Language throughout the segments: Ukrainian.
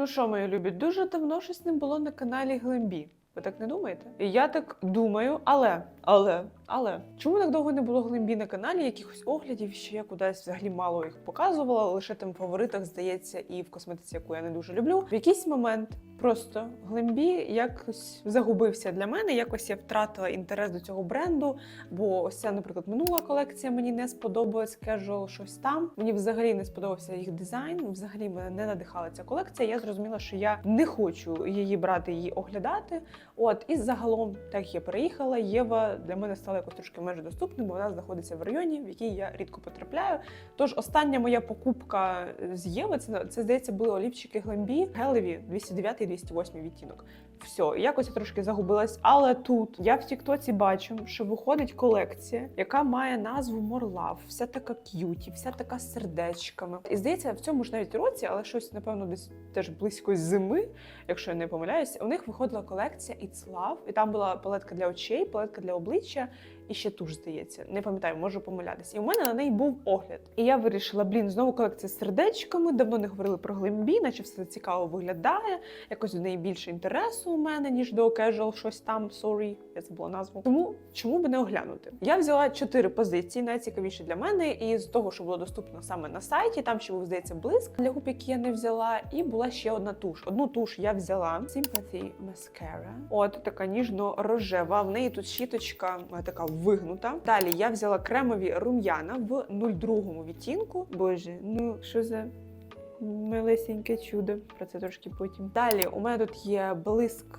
Ну що, мої любі, дуже давно щось не було на каналі Глембі. Ви так не думаєте? І я так думаю, але, але, але чому так довго не було глембі на каналі? Якихось оглядів, що я кудись взагалі мало їх показувала, лише там в фаворитах здається, і в косметиці, яку я не дуже люблю. В якийсь момент просто глембі якось загубився для мене. Якось я втратила інтерес до цього бренду. Бо ось ця, наприклад, минула колекція мені не сподобалась, casual щось там. Мені взагалі не сподобався їх дизайн. Взагалі мене не надихала ця колекція. Я зрозуміла, що я не хочу її брати, її оглядати. От і загалом, так я переїхала, Єва для мене стала якось трошки менш доступним, бо вона знаходиться в районі, в який я рідко потрапляю. Тож остання моя покупка з Єви, це, це здається, були олівчики Глембі Гелеві 209 і 208 відтінок. Все, якось я трошки загубилась. Але тут я в Тіктоці бачу, що виходить колекція, яка має назву Морлав, вся така к'юті, вся така сердечками. І здається, в цьому ж навіть році, але щось, напевно, десь теж близько зими, якщо я не помиляюся, у них виходила колекція It's Love, і там була палетка для очей, палетка для обличчя. І ще туш, здається, не пам'ятаю, можу помилятися. І у мене на неї був огляд. І я вирішила, блін, знову колекція з сердечками. Давно не говорили про глембі, наче все цікаво виглядає. Якось до неї більше інтересу у мене, ніж до casual щось там. Sorry, я забула назву. Тому чому би не оглянути? Я взяла чотири позиції, найцікавіші для мене, і з того, що було доступно саме на сайті. Там ще був здається блиск для губ, які я не взяла. І була ще одна туш. Одну туш я взяла Sympathy Mascara. От така ніжно-рожева. В неї тут щіточка така вигнута. Далі я взяла кремові рум'яна в 02 відтінку. Боже, ну що за милесеньке чудо. Про це трошки потім. Далі у мене тут є блиск.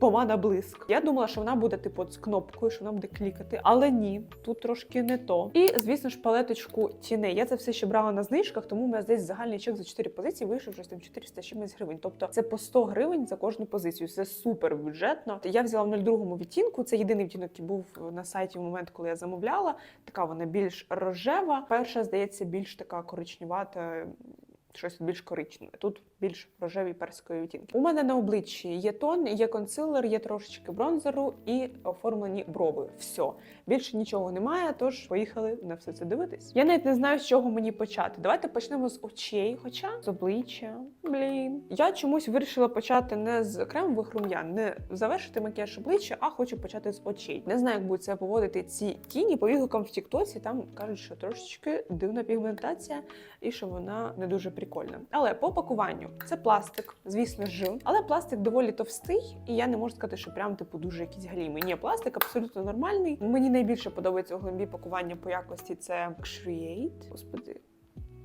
Помада блиск. Я думала, що вона буде типу з кнопкою, що вона буде клікати, але ні, тут трошки не то. І звісно ж, палеточку тіней. Я це все ще брала на знижках, тому у мене десь загальний чек за 4 позиції вийшов щось там 400 чимось гривень. Тобто це по 100 гривень за кожну позицію. Це супер бюджетно. Я взяла в 02 відтінку. Це єдиний відтінок, який був на сайті в момент, коли я замовляла. Така вона більш рожева. Перша здається, більш така коричневата. Щось більш коричневе. Тут більш рожеві персикові відтінки. У мене на обличчі є тон, є консилер, є трошечки бронзеру і оформлені брови. Все. Більше нічого немає, тож поїхали на все це дивитись. Я навіть не знаю, з чого мені почати. Давайте почнемо з очей, хоча з обличчя. Блін. Я чомусь вирішила почати не з кремових рум'ян, не завершити макіяж обличчя, а хочу почати з очей. Не знаю, як будуть це поводити ці тіні. По відгукам в Тіктоці там кажуть, що трошечки дивна пігментація і що вона не дуже прикольна. Але по пакуванню це пластик, звісно ж. Але пластик доволі товстий, і я не можу сказати, що прям типу дуже якийсь галімий. Ні, пластик абсолютно нормальний. Мені найбільше подобається у глибі пакування по якості. Це Create. Господи.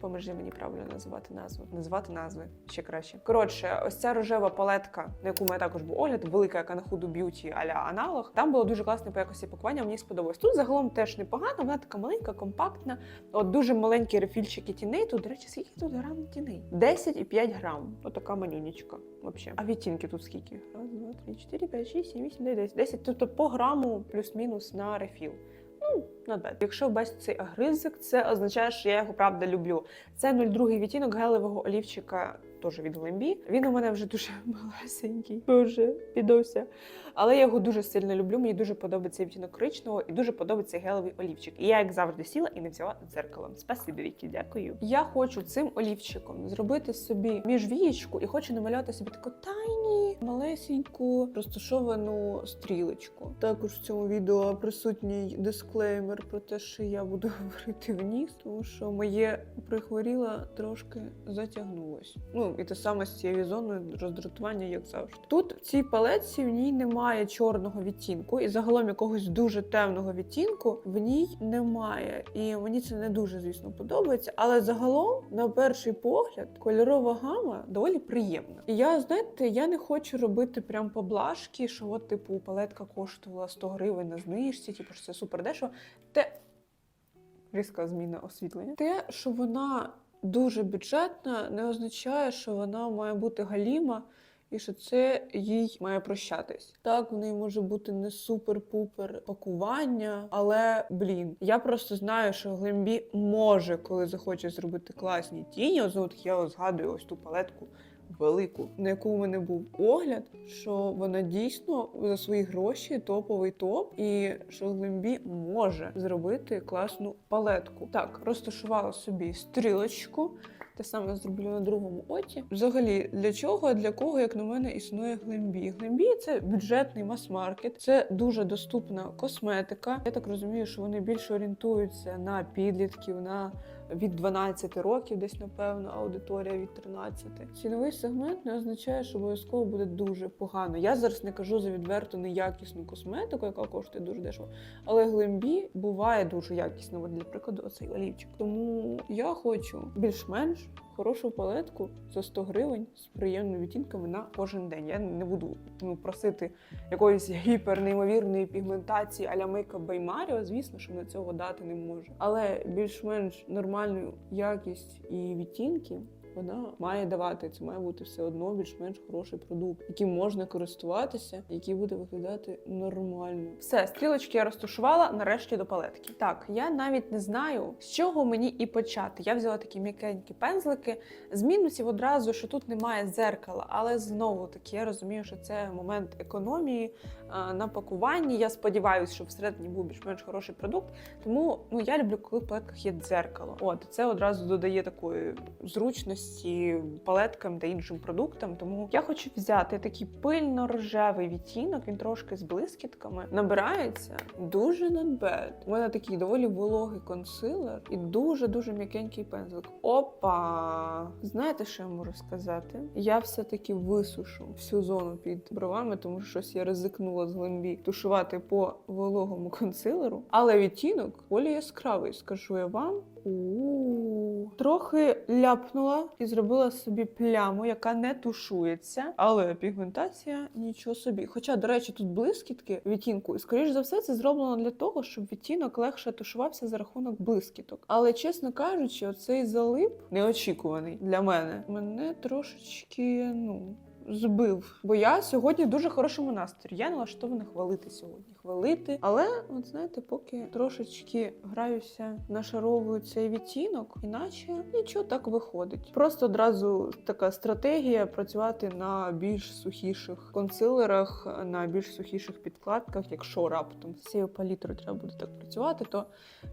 Поможи мені правильно називати назву. Називати назви ще краще. Коротше, ось ця рожева палетка, на яку мене також був огляд, велика, яка на худу б'юті аля аналог. Там було дуже класне по якості пакування. Мені сподобалось. Тут загалом теж непогано. Вона така маленька, компактна. От дуже маленькі рефільчики тіней. Тут, до речі, скільки тут грам тіней? 10,5 грам. Отака манюнічка. Вообще. А відтінки тут скільки? Раз, два, три, чотири, п'ять, шість, сім, вісім, дев'ять. Десять. Тобто по граму плюс-мінус на рефіл. Ну, not bad. Якщо бачите цей агризик, це означає, що я його правда люблю. Це 02 відтінок гелевого олівчика, теж від Глембі. Він у мене вже дуже малесенький, боже, підовся. Але я його дуже сильно люблю. Мені дуже подобається відтінок коричневого і дуже подобається гелевий олівчик. І я, як завжди, сіла і не взяла дзеркало. Спасибі, Вікі, дякую. Я хочу цим олівчиком зробити собі міжвієчку і хочу намалювати собі таку тайні, малесеньку, розташовану стрілочку. Також в цьому відео присутній дисклеймер про те, що я буду говорити в ніс, тому що моє прихворіла трошки затягнулось. Ну і те саме з цією зоною роздратування, як завжди. Тут в цій палетці в ній немає чорного відтінку, і загалом якогось дуже темного відтінку в ній немає. І мені це не дуже, звісно, подобається. Але загалом, на перший погляд, кольорова гама доволі приємна. І я, знаєте, я не хочу робити прям поблажки, що от, типу, палетка коштувала 100 гривень на знижці, типу, що це супер дешево. Те різка зміна освітлення. Те, що вона дуже бюджетна, не означає, що вона має бути галіма. І що це їй має прощатись. Так, в неї може бути не супер-пупер пакування, але блін, я просто знаю, що Глембі може, коли захоче зробити класні тіні. От знову таки я згадую ось ту палетку велику, на яку у мене був огляд, що вона дійсно за свої гроші топовий топ, і що Глембі може зробити класну палетку. Так, розташувала собі стрілочку. Те саме зроблю на другому оці. Взагалі, для чого, для кого, як на мене, існує Глембі? Глембі це бюджетний мас-маркет, це дуже доступна косметика. Я так розумію, що вони більше орієнтуються на підлітків, на від 12 років, десь напевно, аудиторія від 13. Ціновий сегмент не означає, що обов'язково буде дуже погано. Я зараз не кажу за відверто неякісну косметику, яка коштує дуже дешево. Але глембі буває дуже якісно. Для прикладу, оцей олівчик. Тому я хочу більш-менш хорошу палетку за 100 гривень з приємними відтінками на кожен день. Я не буду ну, просити якоїсь гіпернеймовірної пігментації а-ля Makeup by. Звісно, що на цього дати не можу. Але більш-менш нормальну якість і відтінки. Вона має давати це має бути все одно більш-менш хороший продукт, яким можна користуватися, який буде виглядати нормально. Все, стрілочки я розташувала нарешті до палетки. Так, я навіть не знаю, з чого мені і почати. Я взяла такі м'якенькі пензлики. З мінусів одразу, що тут немає дзеркала, але знову таки я розумію, що це момент економії на пакуванні. Я сподіваюся, що всередині був більш-менш хороший продукт. Тому ну я люблю, коли в палетках є дзеркало. От це одразу додає такої зручності палеткам та іншим продуктам. Тому я хочу взяти такий пильно-рожевий відтінок. Він трошки з блискітками набирається дуже not bad. У мене такий доволі вологий консилер і дуже дуже м'якенький пензлик. Опа! Знаєте, що я можу сказати? Я все-таки висушу всю зону під бровами, тому що щось я ризикнула з глембі тушувати по вологому консилеру. Але відтінок болі яскравий, скажу я вам. У трохи ляпнула і зробила собі пляму, яка не тушується, але пігментація нічого собі. Хоча, до речі, тут блискітки відтінку, і скоріш за все, це зроблено для того, щоб відтінок легше тушувався за рахунок блискіток. Але чесно кажучи, оцей залип неочікуваний для мене. Мене трошечки ну. Збив, бо я сьогодні в дуже хорошому настрої. Я налаштована хвалити сьогодні. Хвалити, але от знаєте, поки трошечки граюся, нашаровую цей відтінок, іначе нічого так виходить. Просто одразу така стратегія працювати на більш сухіших консилерах, на більш сухіших підкладках. Якщо раптом з цією палітрою треба буде так працювати, то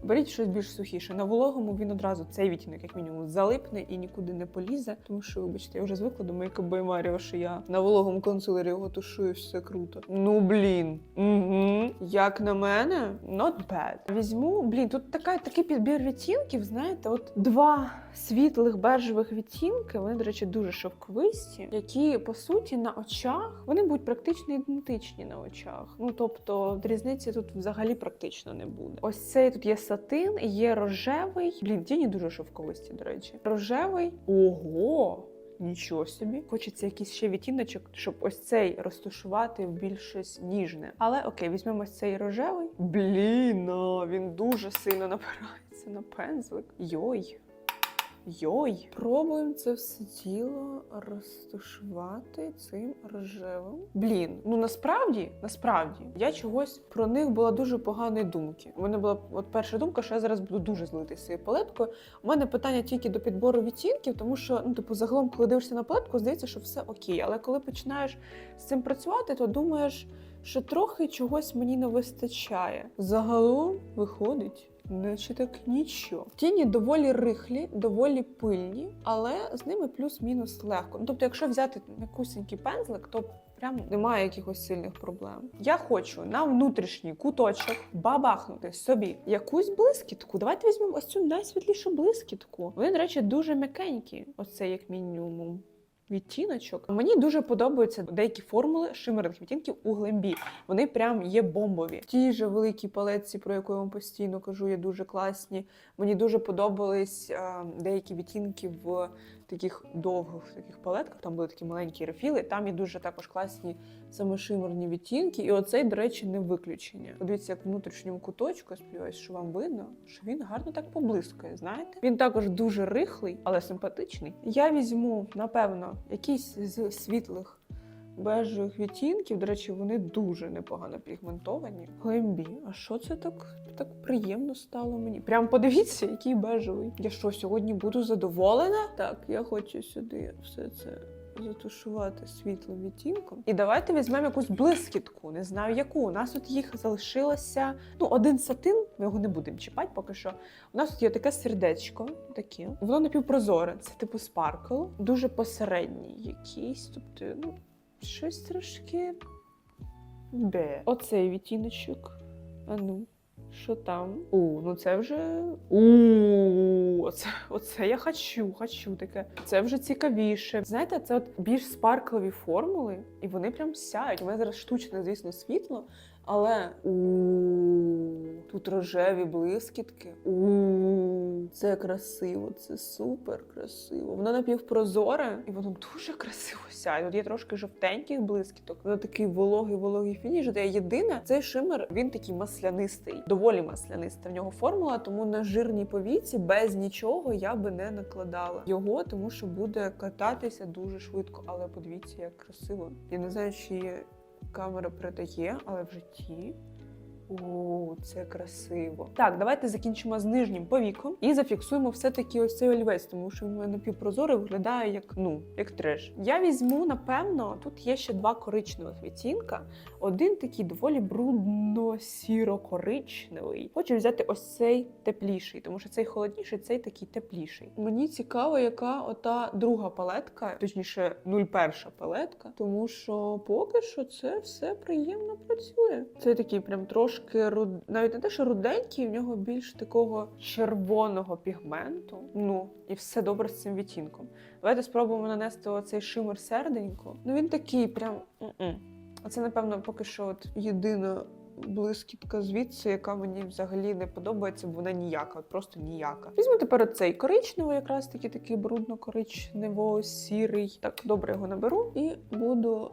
беріть щось більш сухіше. На вологому він одразу цей відтінок, як мінімум, залипне і нікуди не полізе. Тому що, вибачте, я вже звикла до Makeup by що я на вологому консилері його тушую, все круто. Ну блін. Угу. Як на мене, not bad. Візьму, блін, тут така, такий підбір відтінків, знаєте, от два світлих бежевих відтінки, вони, до речі, дуже шовковисті, які, по суті, на очах вони будуть практично ідентичні на очах. Ну тобто різниці тут взагалі практично не буде. Ось цей тут є сатин, є рожевий. Блін, тіні дуже шовковисті, до речі. Рожевий. Ого! Нічого собі. Хочеться якийсь ще відтіночок, щоб ось цей розташувати в більш щось ніжне. Але окей, візьмемо цей рожевий. Блін, він дуже сильно напирається на пензлик. Йой. Йой, пробуємо це все діло розташувати цим рожевим. Блін, ну насправді, насправді, я чогось про них була дуже поганої думки. У мене була от перша думка, що я зараз буду дуже злити з цією палеткою. У мене питання тільки до підбору відтінків, тому що ну, типу, загалом, коли дивишся на палетку, здається, що все окей. Але коли починаєш з цим працювати, то думаєш, що трохи чогось мені не вистачає. Загалом виходить. Наче так нічого. Тіні доволі рихлі, доволі пильні, але з ними плюс-мінус легко. Ну, тобто, якщо взяти якусенький пензлик, то прям немає якихось сильних проблем. Я хочу на внутрішній куточок бабахнути собі якусь блискітку. Давайте візьмемо ось цю найсвітлішу блискітку. Вони, до речі, дуже м'якенькі. Оце як мінімум. Відтіночок. Мені дуже подобаються деякі формули шимерних відтінків у глембі. Вони прям є бомбові. Ті ж великі палетці, про яку я вам постійно кажу, є дуже класні. Мені дуже подобались е, деякі відтінки в таких довгих таких палетках. Там були такі маленькі рефіли. Там є дуже також класні саме шимерні відтінки. І оцей, до речі, не виключення. Подивіться, як внутрішньому куточку, я що вам видно, що він гарно так поблискує. Знаєте, він також дуже рихлий, але симпатичний. Я візьму, напевно, якийсь з світлих. Бежевих відтінків, до речі, вони дуже непогано пігментовані. Глембі, а що це так, так приємно стало мені? Прям подивіться, який бежевий. Я що, сьогодні буду задоволена? Так, я хочу сюди все це затушувати світлим відтінком. І давайте візьмемо якусь блискітку, не знаю яку. У нас тут їх залишилося ну, один сатин, ми його не будемо чіпати поки що. У нас тут є таке сердечко, таке. Воно напівпрозоре, це типу спаркл, дуже посередній якийсь. Тобто, ну, щось трошки. Бе. Оцей відтіночок. А ну. Що там? У, ну це вже. У, оце, оце я хочу, хочу таке. Це вже цікавіше. Знаєте, це от більш спарклові формули, і вони прям сяють. У мене зараз штучне, звісно, світло, але у тут рожеві блискітки. У це красиво, це супер красиво. Воно напівпрозоре, і воно дуже красиво сяє. Тут є трошки жовтеньких блискіток. Воно такий вологий, вологий фініш. Де єдине, цей шимер він такий маслянистий, доволі масляниста. В нього формула, тому на жирній повіці без нічого я би не накладала його, тому що буде кататися дуже швидко. Але подивіться, як красиво. Я не знаю, чи камера передає, але в житті. О, це красиво. Так, давайте закінчимо з нижнім повіком і зафіксуємо все-таки ось цей олівець, тому що він напівпрозорий виглядає як ну, як треш. Я візьму, напевно, тут є ще два коричневих відтінка. Один такий доволі брудно-сіро-коричневий. Хочу взяти ось цей тепліший, тому що цей холодніший, цей такий тепліший. Мені цікаво, яка ота друга палетка, точніше, 01 палетка, тому що поки що це все приємно працює. Це такий прям трошки руд... навіть не те, що руденький, в нього більш такого червоного пігменту. Ну і все добре з цим відтінком. Давайте спробуємо нанести оцей шимер серденько. Ну він такий, прям. м-м. Оце, напевно, поки що от єдина блискітка звідси, яка мені взагалі не подобається, бо вона ніяка, от просто ніяка. Візьму тепер цей коричневий, якраз таки такий брудно-коричнево-сірий. Так, добре його наберу і буду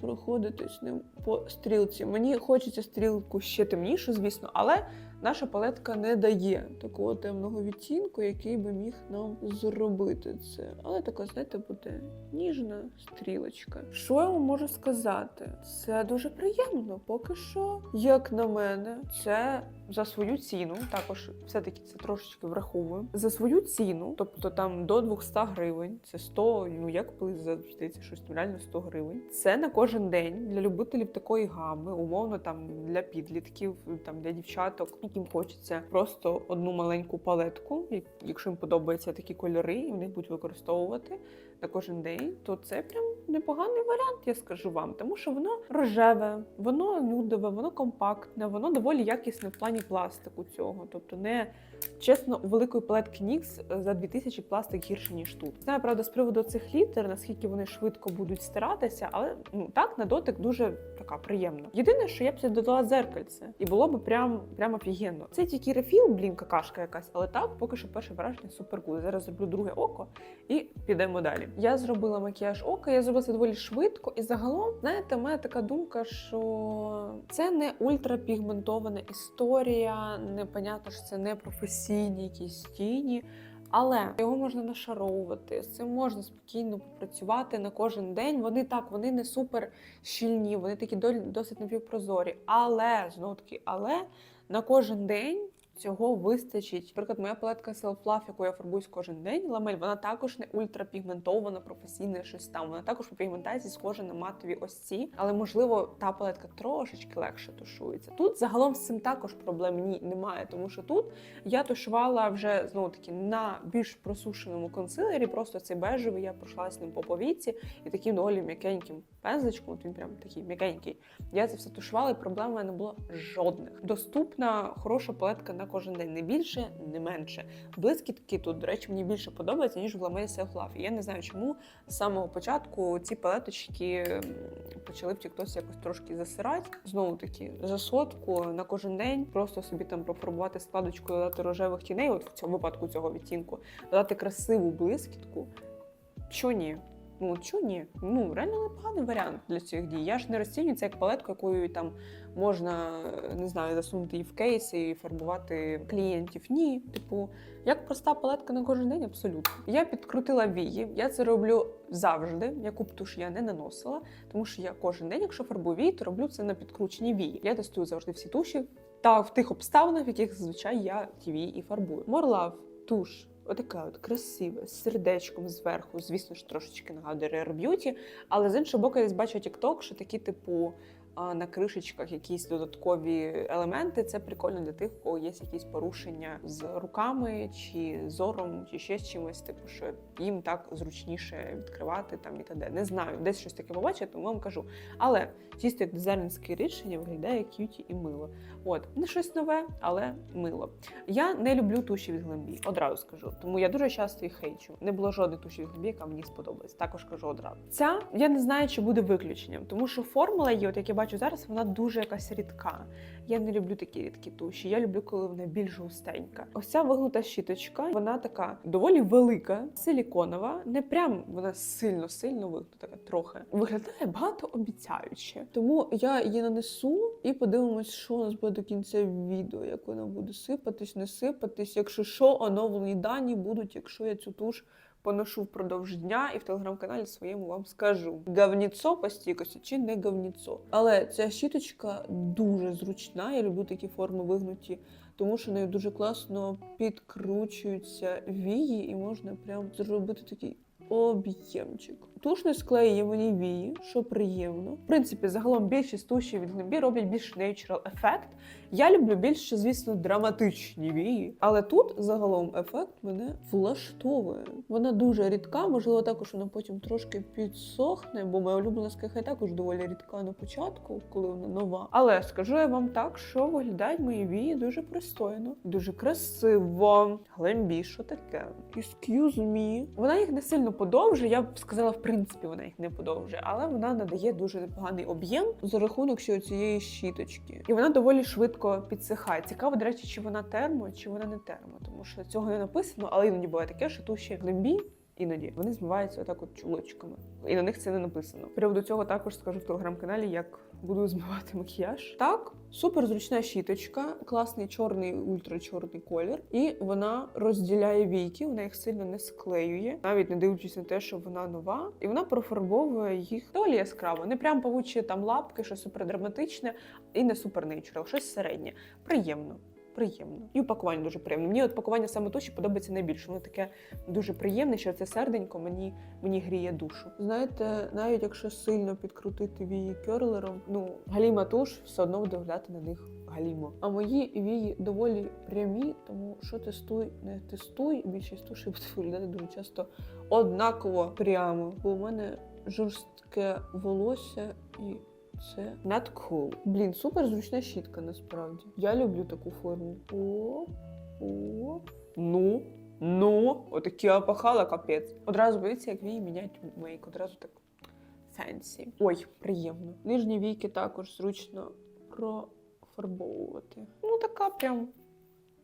проходитись ним по стрілці. Мені хочеться стрілку ще темнішу, звісно, але наша палетка не дає такого темного відтінку, який би міг нам зробити це. Але така, знаєте, буде ніжна стрілочка. Що я вам можу сказати? Це дуже приємно. Поки що, як на мене, це за свою ціну. Також все-таки це трошечки враховую. За свою ціну, тобто там до 200 гривень, це 100, ну як коли здається, щось там реально 100 гривень. Це на кожен день для любителів такої гами, умовно там для підлітків, там для дівчаток, яким хочеться просто одну маленьку палетку, якщо їм подобаються такі кольори, і вони будуть використовувати на кожен день, то це прям непоганий варіант, я скажу вам, тому що воно рожеве, воно нюдове, воно компактне, воно доволі якісне в плані пластику цього. Тобто, не чесно, у великої палетки NYX за 2000 пластик гірше ніж тут. Знаю, правда, з приводу цих літер, наскільки вони швидко будуть стиратися, але ну так на дотик дуже така приємна. Єдине, що я б сюди додала зеркальце, і було б прям прям офігенно. Це тільки рефіл, блін, какашка якась, але так, поки що перше враження супер гуд. Зараз зроблю друге око і підемо далі. Я зробила макіяж ока, я зробила це доволі швидко, і загалом, знаєте, у мене така думка, що це не ультрапігментована історія, непонятно, що це не професійні якісь тіні. Але його можна нашаровувати, з цим можна спокійно попрацювати на кожен день. Вони так, вони не супер щільні, вони такі досить напівпрозорі. Але знову таки, але на кожен день цього вистачить. Наприклад, моя палетка Self Love, яку я фарбуюсь кожен день, ламель, вона також не ультрапігментована, професійне щось там. Вона також по пігментації схожа на матові ось ці, але можливо та палетка трошечки легше тушується. Тут загалом з цим також проблем ні немає, тому що тут я тушувала вже знову таки на більш просушеному консилері. Просто цей бежевий, я пройшла з ним по повіці і таким доволі м'якеньким пензличком. От він прям такий м'якенький. Я це все тушувала, і проблем в мене не було жодних. Доступна хороша палетка на кожен день, не більше, не менше. Блискітки тут, до речі, мені більше подобаються, ніж в Ламель Self Love. І я не знаю, чому з самого початку ці палеточки почали в Тіктосі якось трошки засирати. Знову таки, за сотку на кожен день просто собі там профарбувати складочку, додати рожевих тіней, от в цьому випадку цього відтінку, додати красиву блискітку. Що ні? Ну, що ні? Ну, реально непоганий варіант для цих дій. Я ж не розцінюю це як палетку, якою там можна, не знаю, засунути її в кейс і фарбувати клієнтів. Ні, типу, як проста палетка на кожен день, абсолютно. Я підкрутила вії. Я це роблю завжди. Яку б туш я не наносила, тому що я кожен день, якщо фарбую вії, то роблю це на підкручені вії. Я тестую завжди всі туші та в тих обставинах, в яких зазвичай я ті вії і фарбую. Морлав туш Отаке от красиве, з сердечком зверху. Звісно ж, трошечки нагадує Rare Beauty, але з іншого боку, я десь бачу TikTok, що такі, типу, на кришечках якісь додаткові елементи. Це прикольно для тих, у кого є якісь порушення з руками чи зором, чи ще з чимось, типу, що їм так зручніше відкривати там і т.д. Не знаю, десь щось таке побачив, тому вам кажу. Але чисто як дизайнерське рішення виглядає к'юті і мило. От не щось нове, але мило. Я не люблю туші від глембі, одразу скажу. Тому я дуже часто їх хейчу. Не було жодної туші від глембі, яка мені сподобалась. Також кажу одразу. Ця я не знаю, чи буде виключенням, тому що формула її, от як я бачу зараз, вона дуже якась рідка. Я не люблю такі рідкі туші. Я люблю, коли вона більш густенька. Ось ця вигнута щіточка, вона така доволі велика, силіконова, не прям вона сильно сильно вигнута, така трохи. Виглядає багатообіцяюче. Тому я її нанесу і подивимось, що у нас буде до кінця відео, як вона буде сипатись, не сипатись. Якщо що, оновлені дані будуть, якщо я цю туш поношу впродовж дня і в телеграм-каналі своєму вам скажу. гавніцо по стійкості чи не говніцо. Але ця щіточка дуже зручна. Я люблю такі форми вигнуті, тому що нею дуже класно підкручуються вії, і можна прям зробити такий об'ємчик. Туш не склеює мені вії, що приємно. В принципі, загалом більшість тушів від глибі роблять більш natural ефект. Я люблю більше, звісно, драматичні вії, але тут загалом ефект мене влаштовує. Вона дуже рідка, можливо, також вона потім трошки підсохне, бо моя улюблена скайхай також доволі рідка на початку, коли вона нова. Але скажу я вам так, що виглядають мої вії дуже пристойно, дуже красиво. Глембі, що таке? Excuse me. Вона їх не сильно подовжує. Я б сказала, в принципі, вона їх не подовжує, але вона надає дуже непоганий об'єм за рахунок ще цієї щіточки. І вона доволі швидко підсихає. Цікаво, до речі, чи вона термо, чи вона не термо, тому що цього не написано, але іноді буває таке, що туші глимбі. Іноді вони змиваються отак от чулочками, і на них це не написано. Приводу цього також скажу в телеграм-каналі, як буду змивати макіяж. Так, супер зручна щіточка, класний чорний ультрачорний колір, і вона розділяє війки, вона їх сильно не склеює, навіть не дивлячись на те, що вона нова, і вона профарбовує їх доволі яскраво. Не прям павучі там лапки, що супер драматичне, і не супер нейчурал, щось середнє. Приємно. Приємно. І упакування дуже приємне. Мені от пакування саме туші подобається найбільше. Воно таке дуже приємне, що це серденько мені, мені гріє душу. Знаєте, навіть якщо сильно підкрутити вії керлером, ну галіма туш все одно буде на них галімо. А мої вії доволі прямі, тому що тестуй, не тестуй. Більшість туші буде виглядати дуже часто однаково прямо. Бо у мене жорстке волосся і це not cool. Блін, супер зручна щітка насправді. Я люблю таку форму. О, о. Ну, ну, отакі опахала капець. Одразу боїться, як вії міняють мейк. Одразу так фенсі. Ой, приємно. Нижні війки також зручно профарбовувати. Ну, така прям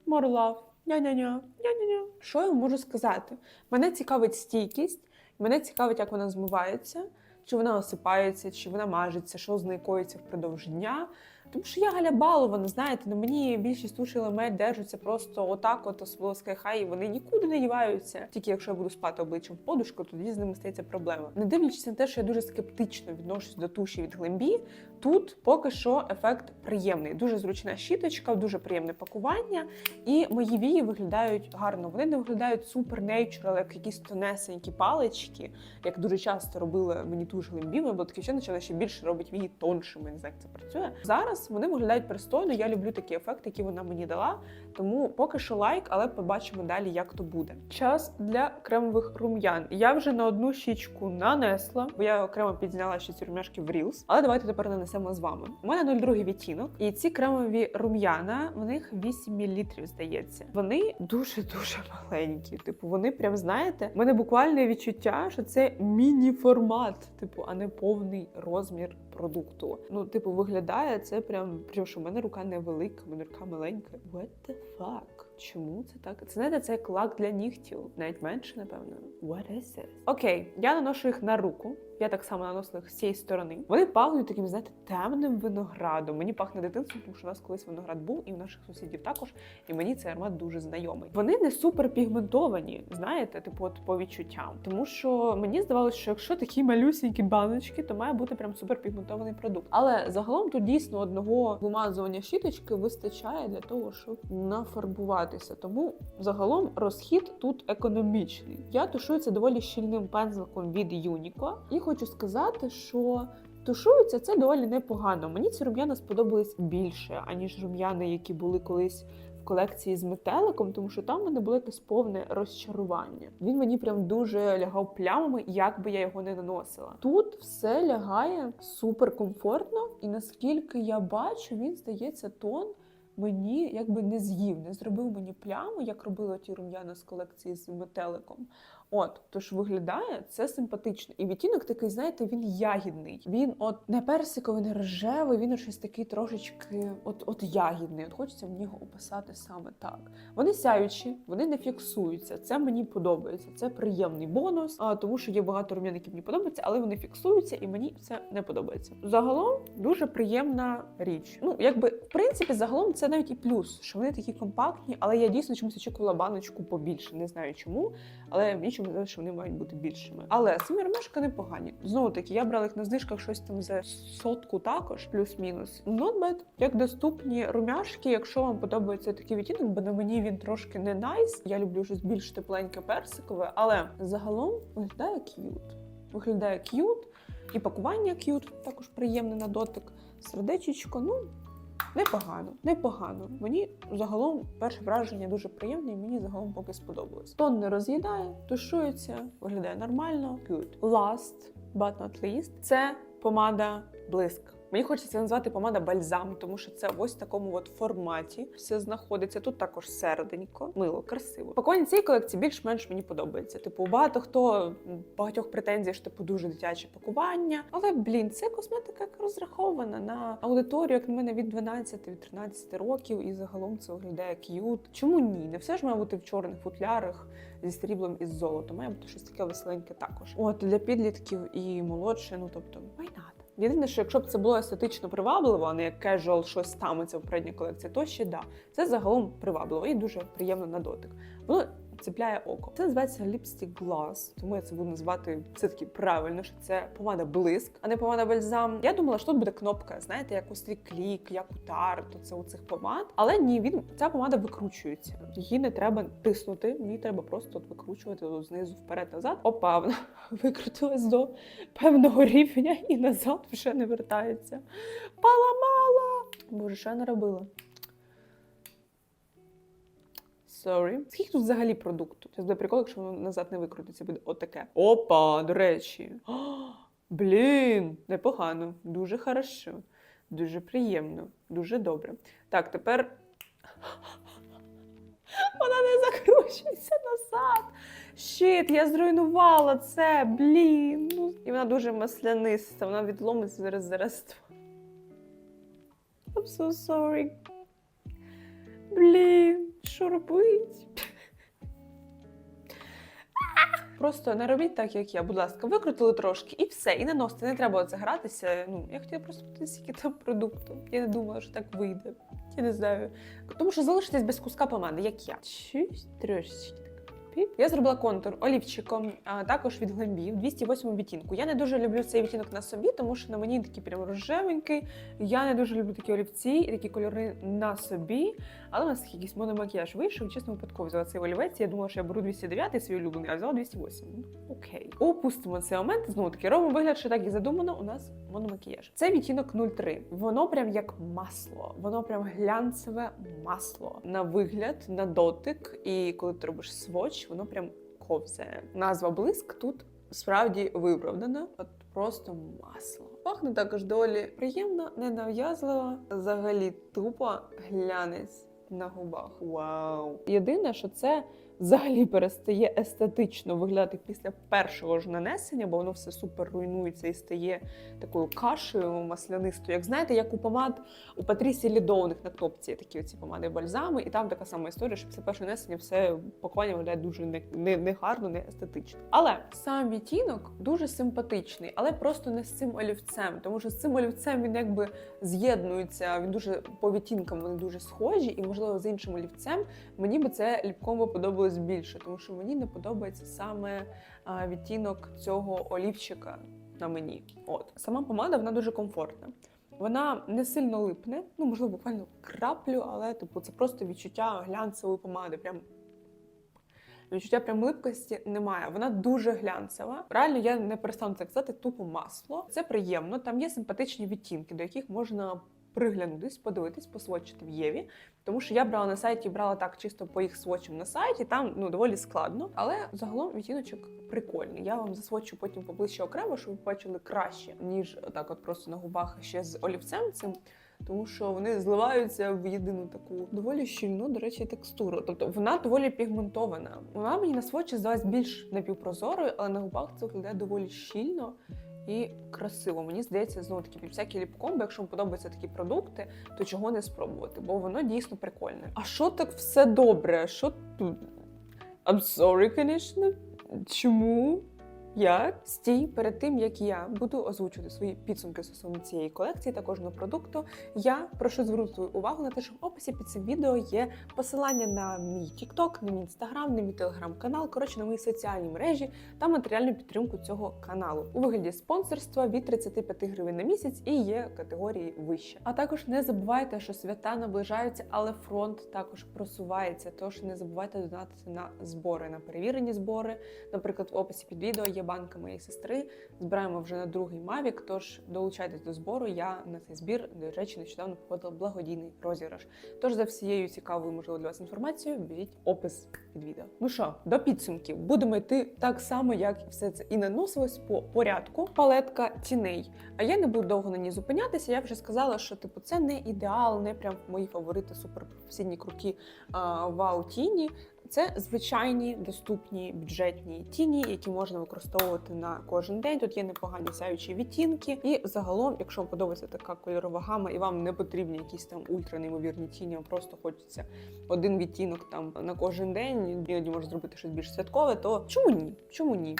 морлав. Ня-ня-ня, ня-ня-ня. Що я можу сказати? Мене цікавить стійкість, мене цікавить, як вона змивається чи вона осипається, чи вона мажеться, що з нею коїться впродовж дня. Тому що я Галя балована, знаєте, на мені більшість туші елемент держаться просто отак, от особливо скайхай, і вони нікуди не діваються. Тільки якщо я буду спати обличчям в подушку, тоді з ними стається проблема. Не дивлячись на те, що я дуже скептично відношусь до туші від глембі, тут поки що ефект приємний. Дуже зручна щіточка, дуже приємне пакування, і мої вії виглядають гарно. Вони не виглядають супер нейчурал, як якісь тонесенькі палички, як дуже часто робили мені туш глембі, бо таке почали ще більше робить вії тоншими. Не знаю, як це працює. Зараз вони виглядають пристойно. Я люблю такі ефекти, які вона мені дала. Тому поки що лайк, але побачимо далі, як то буде. Час для кремових рум'ян. Я вже на одну щічку нанесла, бо я окремо підзняла ще ці рум'яшки в Reels. Але давайте тепер нанесемо з вами. У мене 02 відтінок, і ці кремові рум'яна, в них 8 мл, здається. Вони дуже дуже маленькі. Типу, вони прям знаєте, в мене буквальне відчуття, що це міні-формат, типу, а не повний розмір продукту. Ну, типу, виглядає це прям, прям що в мене рука невелика, в мене рука маленька. What the fuck? Чому це так? Це знаєте, це як лак для нігтів, навіть менше, напевно. What is this? Окей, я наношу їх на руку. я так само наносила їх з цієї сторони. Вони пахнуть таким, знаєте, темним виноградом. Мені пахне дитинством, тому що у нас колись виноград був, і у наших сусідів також. І мені цей аромат дуже знайомий. Вони не супер пігментовані, знаєте, типу, от по відчуттям. Тому що мені здавалося, що якщо такі малюсінькі баночки, то має бути прям супер пігментований продукт. Але загалом тут дійсно одного вимазування щіточки вистачає для того, щоб нафарбуватися. Тому загалом розхід тут економічний. Я тушую доволі щільним пензликом від Uniqlo. І хочу сказати, що тушується це доволі непогано. Мені ці рум'яна сподобались більше, аніж рум'яни, які були колись. в Колекції з метеликом, тому що там в мене було якесь повне розчарування. Він мені прям дуже лягав плямами, як би я його не наносила. Тут все лягає супер комфортно, і наскільки я бачу, він здається тон мені якби не з'їв, не зробив мені пляму, як робила ті рум'яна з колекції з метеликом. От, тож виглядає це симпатично. І відтінок такий, знаєте, він ягідний. Він от не персиковий, не рожевий, він щось такий трошечки от, от ягідний. От хочеться мені його описати саме так. Вони сяючі, вони не фіксуються. Це мені подобається. Це приємний бонус, а, тому що є багато рум'ян, які мені подобаються, але вони фіксуються, і мені це не подобається. Загалом дуже приємна річ. Ну, якби в принципі, загалом це навіть і плюс, що вони такі компактні, але я дійсно чомусь очікувала баночку побільше. Не знаю чому, але чомусь здалося, що вони мають бути більшими. Але самі ромашки непогані. Знову таки, я брала їх на знижках щось там за сотку також, плюс-мінус. Bad. Як доступні румяшки, якщо вам подобається такий відтінок, бо на мені він трошки не найс. Я люблю щось більш тепленьке персикове, але загалом виглядає к'ют. Виглядає к'ют, і пакування к'ют також приємне на дотик. Сердечечко, ну. Непогано, непогано. Мені загалом перше враження дуже приємне, і мені загалом поки сподобалось. Тон не роз'їдає, тушується, виглядає нормально. Good. Last but not least, це помада блиск. Мені хочеться назвати помада бальзам, тому що це ось в такому от форматі все знаходиться. Тут також серденько, мило, красиво. Пакування цієї колекції більш-менш мені подобається. Типу, багато хто багатьох претензій, що типу дуже дитяче пакування. Але блін, це косметика, яка розрахована на аудиторію, як на мене, від 12 від 13 років, і загалом це виглядає к'ют. Чому ні? Не все ж має бути в чорних футлярах зі сріблом і з золотом. Має бути щось таке веселеньке також. От для підлітків і молодше, ну тобто, майнат. Єдине, що якщо б це було естетично привабливо, а не як кежуал щось ставиться в передній колекції, то ще да. Це загалом привабливо і дуже приємно на дотик. Воно цепляє око. Це називається Lipstick Gloss, тому я це буду називати все-таки правильно, що це помада блиск, а не помада бальзам. Я думала, що тут буде кнопка, знаєте, як у клік, як у Tarte, це у цих помад. Але ні, він ця помада викручується. Її не треба тиснути, її треба просто от викручувати знизу вперед-назад. Опа, вона викрутилась до певного рівня і назад вже не вертається. Поламала! Боже, що я наробила? Sorry. Скільки тут взагалі продукту? Це буде прикол, якщо воно назад не викрутиться, буде отаке. Опа, до речі. Блін, непогано, дуже хорошо, дуже приємно, дуже добре. Так, тепер вона не закручується назад. Щит, я зруйнувала це, блін. Ну, і вона дуже масляниста, вона відломиться зараз зараз. I'm so sorry. Блін, що робить? Просто не робіть так, як я. Будь ласка, викрутили трошки і все, і наносите. Не треба оце гратися. Ну, я хотіла просто подивитися, скільки там продукту. Я не думала, що так вийде. Я не знаю. Тому що залишитесь без куска помади, як я. Щось трошечки. Піп. Я зробила контур олівчиком, а також від глембі в 208 відтінку. Я не дуже люблю цей відтінок на собі, тому що на мені такий прям рожевенький. Я не дуже люблю такі олівці і такі кольори на собі. Але у нас якийсь мономакіяж вийшов. Чесно, випадково взяла цей олівець. Я думала, що я беру 209 свій улюблений, а взяла 208. Ну, окей. Опустимо цей момент. Знову таки робимо вигляд, що так і задумано. У нас мономакіяж. Це відтінок 03. Воно прям як масло. Воно прям глянцеве масло. На вигляд, на дотик. І коли ти робиш воно прям ковзає. Назва блиск тут справді виправдана. От просто масло. Пахне також доволі приємно, ненав'язливо. Взагалі тупо глянець на губах. Вау! Єдине, що це взагалі перестає естетично виглядати після першого ж нанесення, бо воно все супер руйнується і стає такою кашею маслянистою. Як знаєте, як у помад у Патрісі Лідо у них на кнопці такі оці помади бальзами, і там така сама історія, що після першого нанесення все пакування виглядає дуже не, не, не гарно, не естетично. Але сам відтінок дуже симпатичний, але просто не з цим олівцем, тому що з цим олівцем він якби з'єднується. Він дуже по відтінкам вони дуже схожі, і можливо з іншим олівцем мені би це ліпком би подобалось більше, тому що мені не подобається саме відтінок цього олівчика на мені. От сама помада вона дуже комфортна. Вона не сильно липне, ну можливо, буквально краплю, але типу це просто відчуття глянцевої помади. Прям відчуття прям липкості немає. Вона дуже глянцева. Реально, я не перестану це казати, тупо масло. Це приємно. Там є симпатичні відтінки, до яких можна приглянутись, подивитись, посвочити в Єві. Тому що я брала на сайті, брала так чисто по їх свочам на сайті. Там ну доволі складно, але загалом відтіночок прикольний. Я вам засвочу потім поближче окремо, щоб ви бачили краще, ніж так, от просто на губах ще з олівцем цим. Тому що вони зливаються в єдину таку доволі щільну, до речі, текстуру. Тобто вона доволі пігментована. Вона мені на свочі здалась більш напівпрозорою, але на губах це виглядає доволі щільно і красиво. Мені здається, знову таки під всякий ліпком, бо якщо вам подобаються такі продукти, то чого не спробувати, бо воно дійсно прикольне. А що так все добре? Що тут? I'm sorry, звісно. Чому? Як стій перед тим, як я буду озвучувати свої підсумки стосовно цієї колекції та кожного продукту, я прошу звернути увагу на те, що в описі під цим відео є посилання на мій TikTok, на мій інстаграм, на мій телеграм-канал, коротше на мої соціальні мережі та матеріальну підтримку цього каналу у вигляді спонсорства від 35 гривень на місяць і є категорії вище. А також не забувайте, що свята наближаються, але фронт також просувається. Тож не забувайте донатити на збори, на перевірені збори. Наприклад, в описі під відео є банка моєї сестри. Збираємо вже на другий Мавік. Тож долучайтесь до збору. Я на цей збір, до речі, нещодавно проводила благодійний розіграш. Тож за всією цікавою, можливо, для вас інформацією, беріть опис під відео. Ну що, до підсумків будемо йти так само, як і все це і наносилось по порядку. Палетка тіней. А я не буду довго на ній зупинятися. Я вже сказала, що типу це не ідеал, не прям мої фаворити, суперпрофесійні круті а, вау тіні. Це звичайні доступні бюджетні тіні, які можна використовувати на кожен день. Тут є непогані сяючі відтінки. І загалом, якщо вам подобається така кольорова гама, і вам не потрібні якісь там ультра неймовірні тіні, вам просто хочеться один відтінок там на кожен день, іноді може зробити щось більш святкове, то чому ні? Чому ні?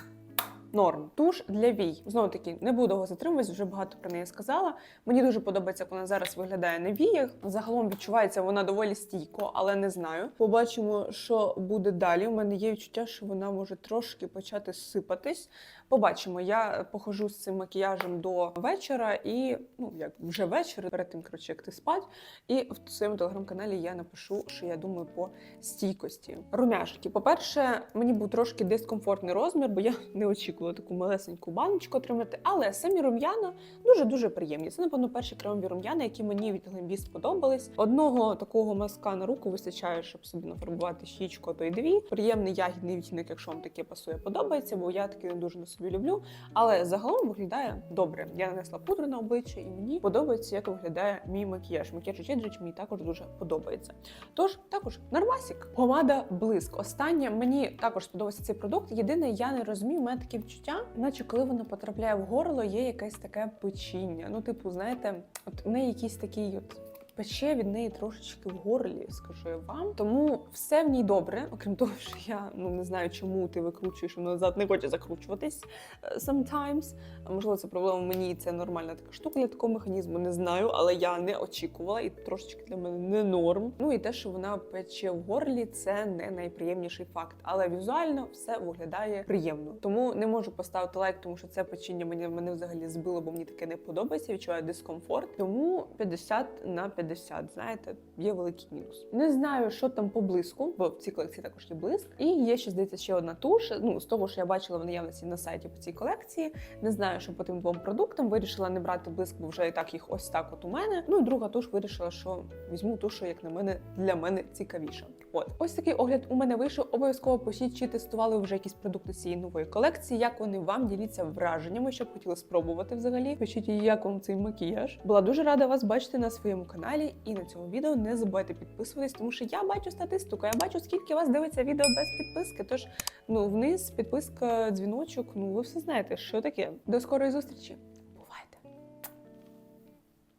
Норм. Туш для вій. Знову таки, не буду довго затримуватись, вже багато про неї сказала. Мені дуже подобається, як вона зараз виглядає на віях. Загалом відчувається вона доволі стійко, але не знаю. Побачимо, що буде далі. У мене є відчуття, що вона може трошки почати сипатись. Побачимо. Я похожу з цим макіяжем до вечора, і ну як вже вечір, перед тим коротше, як ти спать. І в своєму телеграм-каналі я напишу, що я думаю по стійкості. Румяшки. По-перше, мені був трошки дискомфортний розмір, бо я не очікувала таку малесеньку баночку отримати. Але самі рум'яна дуже дуже приємні. Це, напевно, перші кремові рум'яна, які мені від Глембі сподобались. Одного такого маска на руку вистачає, щоб собі нафарбувати щічку, а то й дві. Приємний ягідний відтінок, якщо вам таке пасує, подобається, бо я таке не дуже на собі люблю. Але загалом виглядає добре. Я нанесла пудру на обличчя, і мені подобається, як виглядає мій макіяж. Макіяж Чедрич мені також дуже подобається. Тож також нормасік. Помада блиск. Остання мені також сподобався цей продукт. Єдине, я не розумію, у мене таке відчуття, наче коли воно потрапляє в горло, є якесь таке печіння. Ну, типу, знаєте, от в неї якийсь такий от. Пече від неї трошечки в горлі, скажу я вам. Тому все в ній добре, окрім того, що я ну не знаю, чому ти викручуєш воно назад, не хоче закручуватись е, sometimes. Можливо, це проблема мені, це нормальна така штука для такого механізму. Не знаю, але я не очікувала, і трошечки для мене не норм. Ну і те, що вона пече в горлі, це не найприємніший факт. Але візуально все виглядає приємно. Тому не можу поставити лайк, тому що це печіння мені мене взагалі збило, бо мені таке не подобається. Відчуваю дискомфорт. Тому 50 на 50, знаєте, є великий мінус. Не знаю, що там по блиску, бо в цій колекції також є блиск. І є ще здається ще одна туш. Ну з того, що я бачила в наявності на сайті по цій колекції. Не знаю, що по тим двом продуктам вирішила не брати блиск, бо вже і так їх ось так. От у мене. Ну і друга туш вирішила, що візьму ту, що як на мене для мене цікавіша. От ось такий огляд у мене вийшов. Обов'язково пишіть, чи тестували вже якісь продукти цієї нової колекції. Як вони вам діліться враженнями, що б хотіли спробувати взагалі. Пишіть, як вам цей макіяж. Була дуже рада вас бачити на своєму каналі. Далі. І на цьому відео не забувайте підписуватись, тому що я бачу статистику, я бачу, скільки вас дивиться відео без підписки. Тож ну вниз, підписка, дзвіночок. Ну ви все знаєте, що таке. До скорої зустрічі.